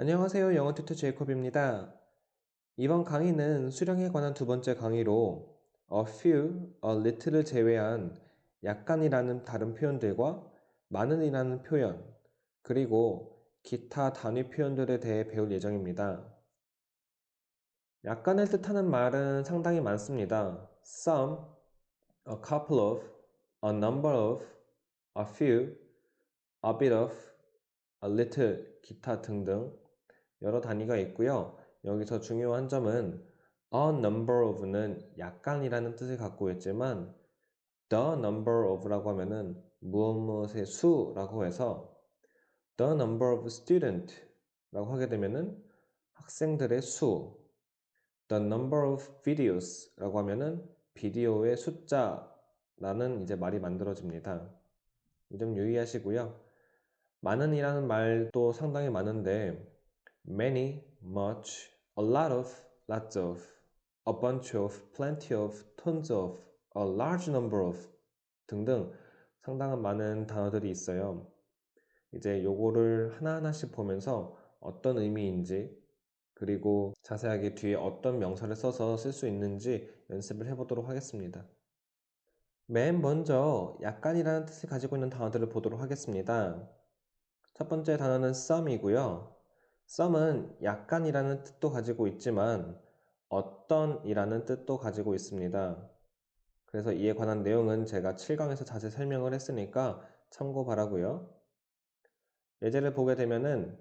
안녕하세요. 영어 튜터 제이콥입니다. 이번 강의는 수량에 관한 두 번째 강의로 a few, a little을 제외한 약간이라는 다른 표현들과 많은이라는 표현, 그리고 기타 단위 표현들에 대해 배울 예정입니다. 약간을 뜻하는 말은 상당히 많습니다. some, a couple of, a number of, a few, a bit of, a little, 기타 등등 여러 단위가 있고요. 여기서 중요한 점은 a number of는 약간이라는 뜻을 갖고 있지만 the number of라고 하면은 무엇 무엇의 수라고 해서 the number of student라고 하게 되면은 학생들의 수 the number of videos라고 하면은 비디오의 숫자라는 이제 말이 만들어집니다. 이 점 유의하시고요. 많은이라는 말도 상당히 많은데 many, much, a lot of, lots of, a bunch of, plenty of, tons of, a large number of 등등 상당한 많은 단어들이 있어요. 이제 요거를 하나하나씩 보면서 어떤 의미인지 그리고 자세하게 뒤에 어떤 명사를 써서 쓸 수 있는지 연습을 해보도록 하겠습니다. 맨 먼저 약간이라는 뜻을 가지고 있는 단어들을 보도록 하겠습니다. 첫 번째 단어는 some이고요. Some은 약간이라는 뜻도 가지고 있지만 어떤이라는 뜻도 가지고 있습니다. 그래서 이에 관한 내용은 제가 7강에서 자세히 설명을 했으니까 참고 바라고요. 예제를 보게 되면은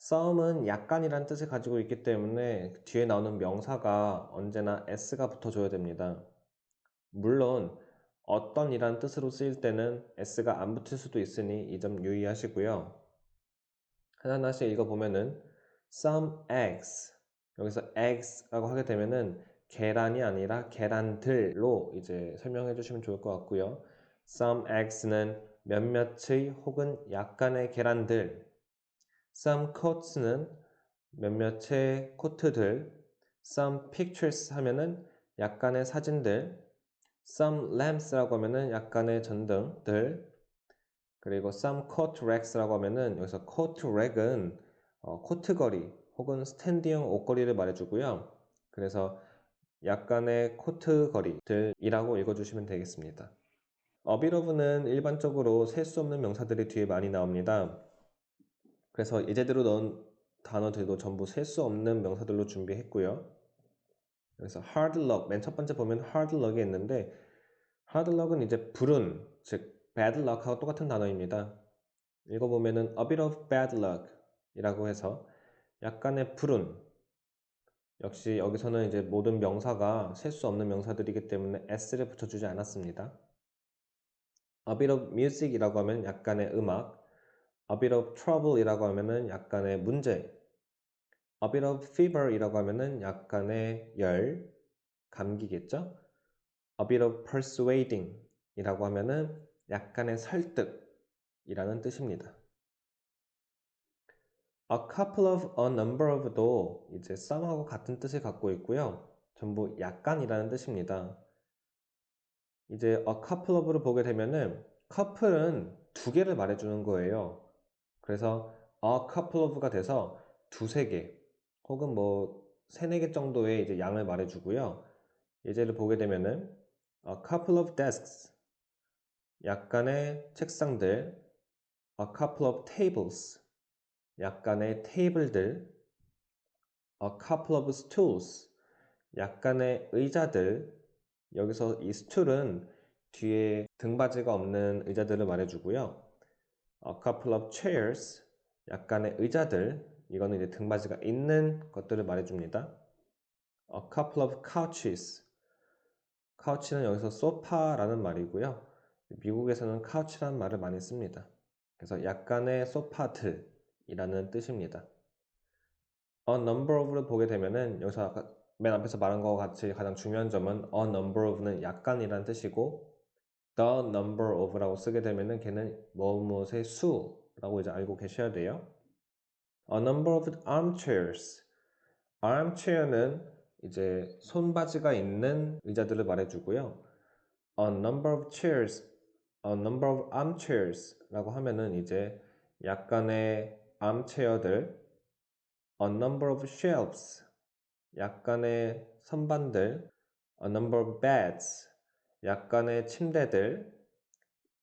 some은 약간이라는 뜻을 가지고 있기 때문에 뒤에 나오는 명사가 언제나 s가 붙어줘야 됩니다. 물론 어떤이라는 뜻으로 쓰일 때는 s가 안 붙을 수도 있으니 이 점 유의하시고요. 하나하나씩 읽어보면은 some eggs 여기서 eggs라고 하게 되면은 계란이 아니라 계란들로 이제 설명해 주시면 좋을 것 같고요. some eggs는 몇몇의 혹은 약간의 계란들 some coats는 몇몇의 코트들 some pictures 하면은 약간의 사진들 some lamps라고 하면은 약간의 전등들 그리고 some coat racks라고 하면은 여기서 coat rack은 어, 코트걸이 혹은 스탠디형 옷걸이를 말해주고요. 그래서 약간의 코트걸이들이라고 읽어주시면 되겠습니다. of는 일반적으로 셀 수 없는 명사들이 뒤에 많이 나옵니다. 그래서 예제대로 넣은 단어들도 전부 셀 수 없는 명사들로 준비했고요. 그래서 hard luck, 맨 첫 번째 보면 hard luck이 있는데 hard luck은 이제 불운, 즉 bad luck하고 똑같은 단어입니다. 읽어보면은 a bit of bad luck 이라고 해서 약간의 불운 역시 여기서는 이제 모든 명사가 셀 수 없는 명사들이기 때문에 s를 붙여주지 않았습니다. a bit of music 이라고 하면 약간의 음악 a bit of trouble 이라고 하면은 약간의 문제 a bit of fever 이라고 하면은 약간의 열, 감기겠죠? a bit of persuading 이라고 하면은 약간의 설득이라는 뜻입니다. A couple of, a number of도 이제 some하고 같은 뜻을 갖고 있고요. 전부 약간이라는 뜻입니다. 이제 a couple of를 보게 되면은 couple은 두 개를 말해주는 거예요. 그래서 a couple of가 돼서 두세 개 혹은 뭐 세네 개 정도의 이제 양을 말해주고요. 예제를 보게 되면은 a couple of desks 약간의 책상들 a couple of tables 약간의 테이블들 a couple of stools 약간의 의자들. 여기서 이 stool은 뒤에 등받이가 없는 의자들을 말해주고요. a couple of chairs 약간의 의자들. 이거는 이제 등받이가 있는 것들을 말해줍니다. a couple of couches. couch는 여기서 소파라는 말이고요 미국에서는 카우치라는 말을 많이 씁니다. 그래서 약간의 소파들이라는 뜻입니다. a number of를 보게 되면은 여기서 아까 맨 앞에서 말한 것과 같이 가장 중요한 점은 a number of는 약간이라는 뜻이고 the number of라고 쓰게 되면은 걔는 무엇의 수라고 이제 알고 계셔야 돼요. a number of armchairs armchair는 이제 손바지가 있는 의자들을 말해주고요. a number of chairs a number of armchairs 라고 하면은 이제 약간의 armchair들 a number of shelves, 약간의 선반들, a number of beds, 약간의 침대들,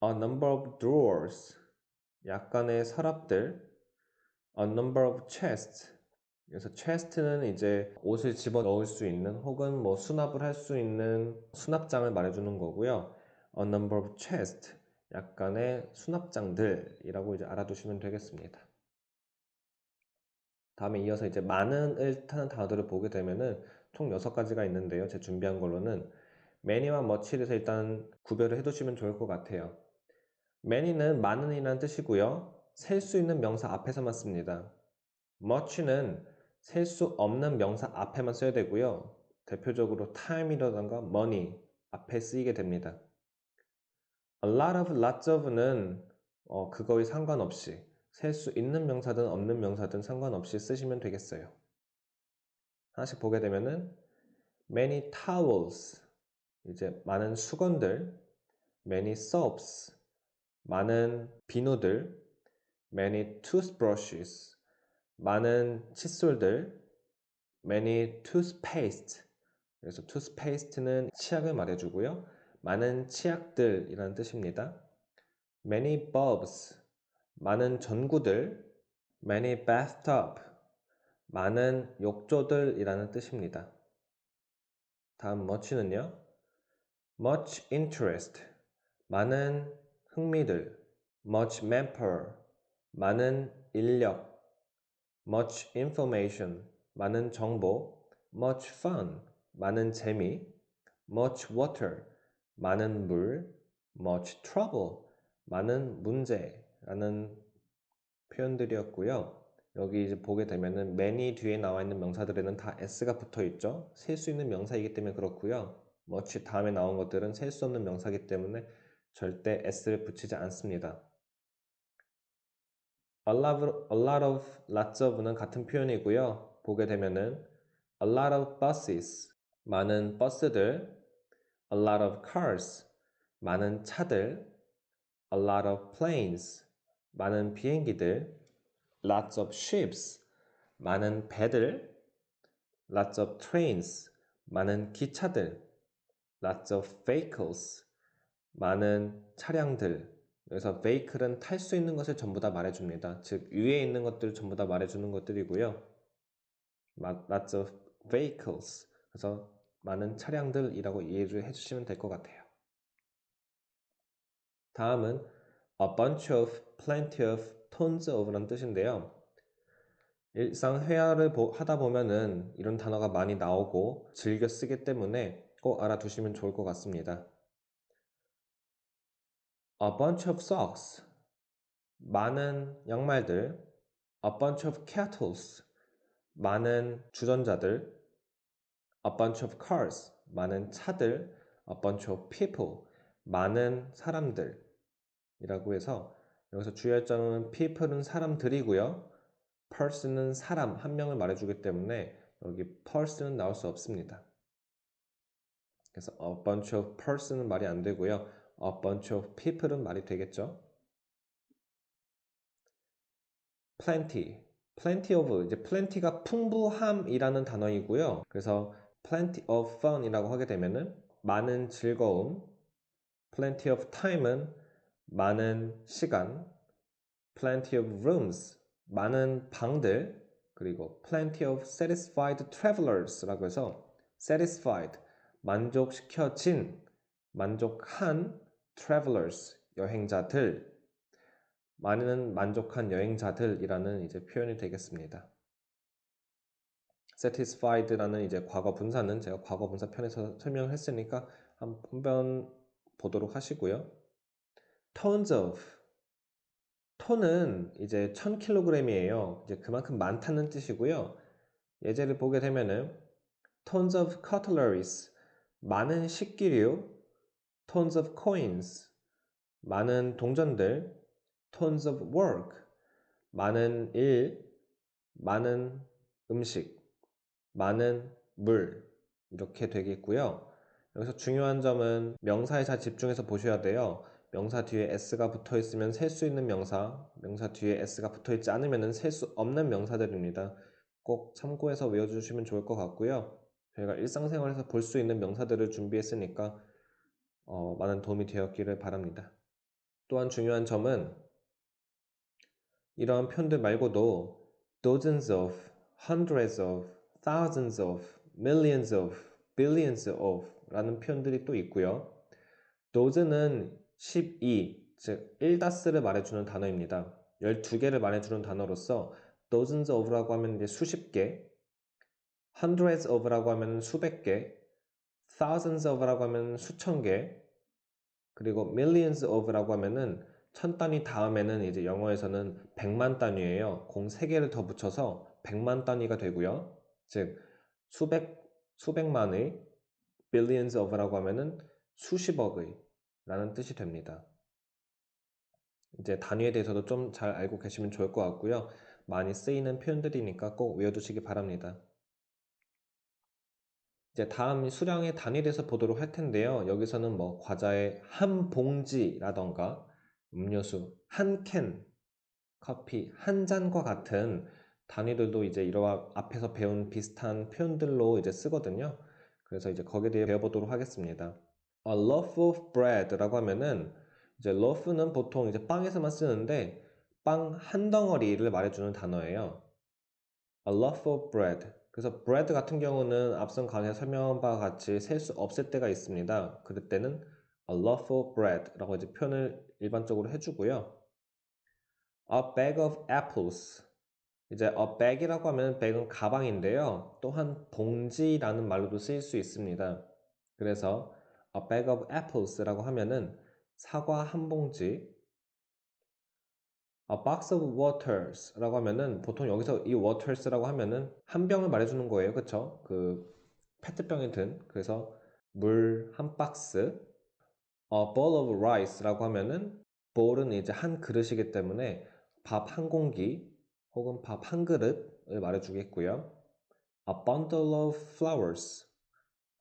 a number of drawers, 약간의 서랍들, a number of chests. 그래서 chest는 이제 옷을 집어 넣을 수 있는 혹은 뭐 수납을 할 수 있는 수납장을 말해주는 거고요. A number of chests, 약간의 수납장들이라고 이제 알아두시면 되겠습니다. 다음에 이어서 이제 많은을 타는 단어들을 보게 되면은 총 6가지가 있는데요. 제 준비한 걸로는 many와 much에 서 일단 구별을 해두시면 좋을 것 같아요. many는 많은이라는 뜻이고요. 셀 수 있는 명사 앞에서만 씁니다. much는 셀 수 없는 명사 앞에만 써야 되고요. 대표적으로 time이라던가 money 앞에 쓰이게 됩니다. A lot of, lots of는 어, 그거에 상관없이 셀 수 있는 명사든 없는 명사든 상관없이 쓰시면 되겠어요. 하나씩 보게 되면은 many towels 이제 많은 수건들 many soaps 많은 비누들 many toothbrushes 많은 칫솔들 many toothpaste 그래서 toothpaste는 치약을 말해주고요 많은 치약들이라는 뜻입니다 many bulbs 많은 전구들 many bathtub 많은 욕조들이라는 뜻입니다 다음 much는요 much interest 많은 흥미들 much manpower 많은 인력 much information 많은 정보 much fun 많은 재미 much water 많은 물 much trouble 많은 문제라는 표현들이었고요. 여기 이제 보게 되면은 many 뒤에 나와 있는 명사들에는 다 s가 붙어 있죠. 셀 수 있는 명사이기 때문에 그렇고요. much 다음에 나온 것들은 셀 수 없는 명사이기 때문에 절대 s를 붙이지 않습니다. a lot of, a lot of, lots of는 같은 표현이고요. 보게 되면은 a lot of buses, 많은 버스들, a lot of cars, 많은 차들, a lot of planes, 많은 비행기들, lots of ships, 많은 배들, lots of trains, 많은 기차들, lots of vehicles, 많은 차량들. 여기서 vehicle은 탈 수 있는 것을 전부 다 말해줍니다. 즉 위에 있는 것들을 전부 다 말해주는 것들이고요. lots of vehicles. 그래서 많은 차량들이라고 이해를 해주시면 될 것 같아요. 다음은 a bunch of, plenty of, tons of라는 뜻인데요. 일상 회화를 보- 하다 보면은 이런 단어가 많이 나오고 즐겨 쓰기 때문에 꼭 알아두시면 좋을 것 같습니다. A bunch of socks. 많은 양말들. A bunch of kettles. 많은 주전자들. A bunch of cars. 많은 차들. A bunch of people. 많은 사람들. 이라고 해서 여기서 주의할 점은 people은 사람들이고요. person은 사람 한 명을 말해주기 때문에 여기 person은 나올 수 없습니다. 그래서 a bunch of person은 말이 안 되고요. a bunch of people은 말이 되겠죠. plenty, plenty of 이제 plenty가 풍부함이라는 단어이고요. 그래서 plenty of fun이라고 하게 되면은 많은 즐거움, plenty of time은 많은 시간, plenty of rooms 많은 방들 그리고 plenty of satisfied travelers라고 해서 satisfied 만족시켜진 만족한 travelers 여행자들 많은 만족한 여행자들이라는 이제 표현이 되겠습니다. Satisfied라는 이제 과거 분사는 제가 과거 분사 편에서 설명을 했으니까 한번 보도록 하시고요. tons of. 톤은 이제 1000kg이에요. 이제 그만큼 많다는 뜻이고요. 예제를 보게 되면은 tons of cutleries. 많은 식기류. tons of coins. 많은 동전들. tons of work. 많은 일. 많은 음식 많은 물 이렇게 되겠고요. 여기서 중요한 점은 명사에 잘 집중해서 보셔야 돼요. 명사 뒤에 s가 붙어 있으면 셀 수 있는 명사, 명사 뒤에 s가 붙어 있지 않으면 셀 수 없는 명사들입니다. 꼭 참고해서 외워주시면 좋을 것 같고요. 저희가 일상생활에서 볼 수 있는 명사들을 준비했으니까 어, 많은 도움이 되었기를 바랍니다. 또한 중요한 점은 이러한 표현들 말고도 dozens of, hundreds of, thousands of, millions of, billions of 라는 표현들이 또 있고요. dozen은 12, 즉 1다스를 말해주는 단어입니다. 12개를 말해주는 단어로서 dozens of라고 하면 이제 수십 개, hundreds of라고 하면 수백 개, thousands of라고 하면 수천 개, 그리고 millions of라고 하면은 천 단위 다음에는 이제 영어에서는 백만 단위예요. 공 3개를 더 붙여서 백만 단위가 되고요. 즉 수백 수백만의 billions of라고 하면은 수십억의 라는 뜻이 됩니다. 이제 단위에 대해서도 좀 잘 알고 계시면 좋을 것 같고요. 많이 쓰이는 표현들이니까 꼭 외워두시기 바랍니다. 이제 다음 수량의 단위에 대해서 보도록 할 텐데요. 여기서는 뭐 과자의 한 봉지라던가 음료수 한 캔, 커피 한 잔과 같은 단위들도 이제 이러한 앞에서 배운 비슷한 표현들로 이제 쓰거든요. 그래서 이제 거기에 대해 배워보도록 하겠습니다. A loaf of bread라고 하면은 이제 loaf는 보통 이제 빵에서만 쓰는데 빵 한 덩어리를 말해주는 단어예요. A loaf of bread. 그래서 bread 같은 경우는 앞선 강의에 설명한 바와 같이 셀 수 없을 때가 있습니다. 그럴 때는 a loaf of bread라고 이제 표현을 일반적으로 해주고요. A bag of apples. 이제 a bag이라고 하면 bag은 가방인데요. 또한 봉지라는 말로도 쓰일 수 있습니다. 그래서 a bag of apples라고 하면은 사과 한 봉지. A box of waters라고 하면은 보통 여기서 이 waters라고 하면은 한 병을 말해주는 거예요, 그쵸? 그 페트병에 든 그래서 물 한 박스. A bowl of rice라고 하면은 bowl은 이제 한 그릇이기 때문에 밥 한 공기 혹은 밥 한 그릇을 말해주겠고요. A bundle of flowers.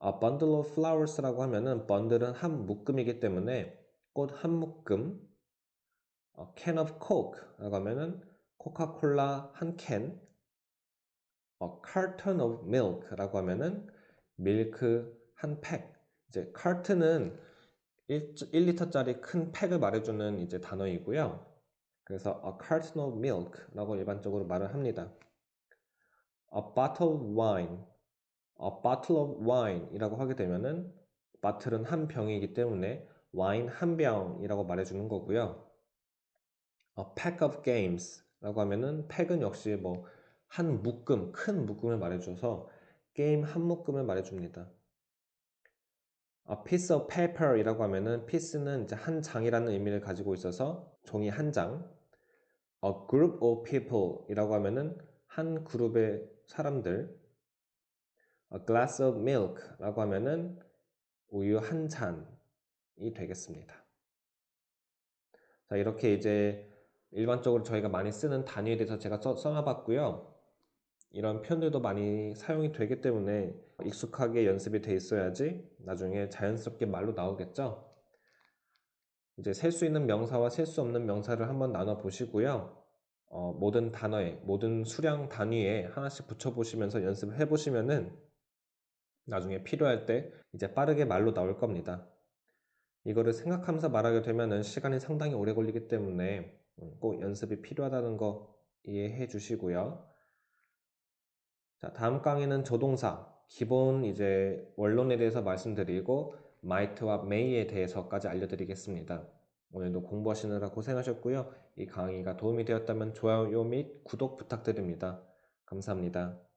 A bundle of flowers라고 하면은 bundle은 한 묶음이기 때문에 꽃 한 묶음. A can of coke라고 하면은 코카콜라 한 캔. A carton of milk라고 하면은 밀크 한 팩. 이제 carton은 1, 1리터짜리 큰 팩을 말해주는 이제 단어이고요. 그래서 a carton of milk라고 일반적으로 말을 합니다. a bottle of wine, a bottle of wine이라고 하게 되면은 bottle은 한 병이기 때문에 와인 한 병이라고 말해주는 거고요. a pack of games라고 하면은 팩은 역시 뭐 한 묶음, 큰 묶음을 말해줘서 게임 한 묶음을 말해줍니다. A piece of paper이라고 하면은 piece는 이제 한 장이라는 의미를 가지고 있어서 종이 한 장. A group of people이라고 하면은 한 그룹의 사람들. A glass of milk라고 하면은 우유 한 잔이 되겠습니다. 자, 이렇게 이제 일반적으로 저희가 많이 쓰는 단위에 대해서 제가 써, 써놔봤고요. 이런 표현들도 많이 사용이 되기 때문에 익숙하게 연습이 돼 있어야지 나중에 자연스럽게 말로 나오겠죠. 이제 셀 수 있는 명사와 셀 수 없는 명사를 한번 나눠 보시고요. 어, 모든 단어에, 모든 수량 단위에 하나씩 붙여 보시면서 연습을 해보시면은 나중에 필요할 때 이제 빠르게 말로 나올 겁니다. 이거를 생각하면서 말하게 되면은 시간이 상당히 오래 걸리기 때문에 음, 꼭 연습이 필요하다는 거 이해해 주시고요. 자, 다음 강의는 조동사, 기본 이제 원론에 대해서 말씀드리고 might와 may에 대해서까지 알려드리겠습니다. 오늘도 공부하시느라 고생하셨고요. 이 강의가 도움이 되었다면 좋아요 및 구독 부탁드립니다. 감사합니다.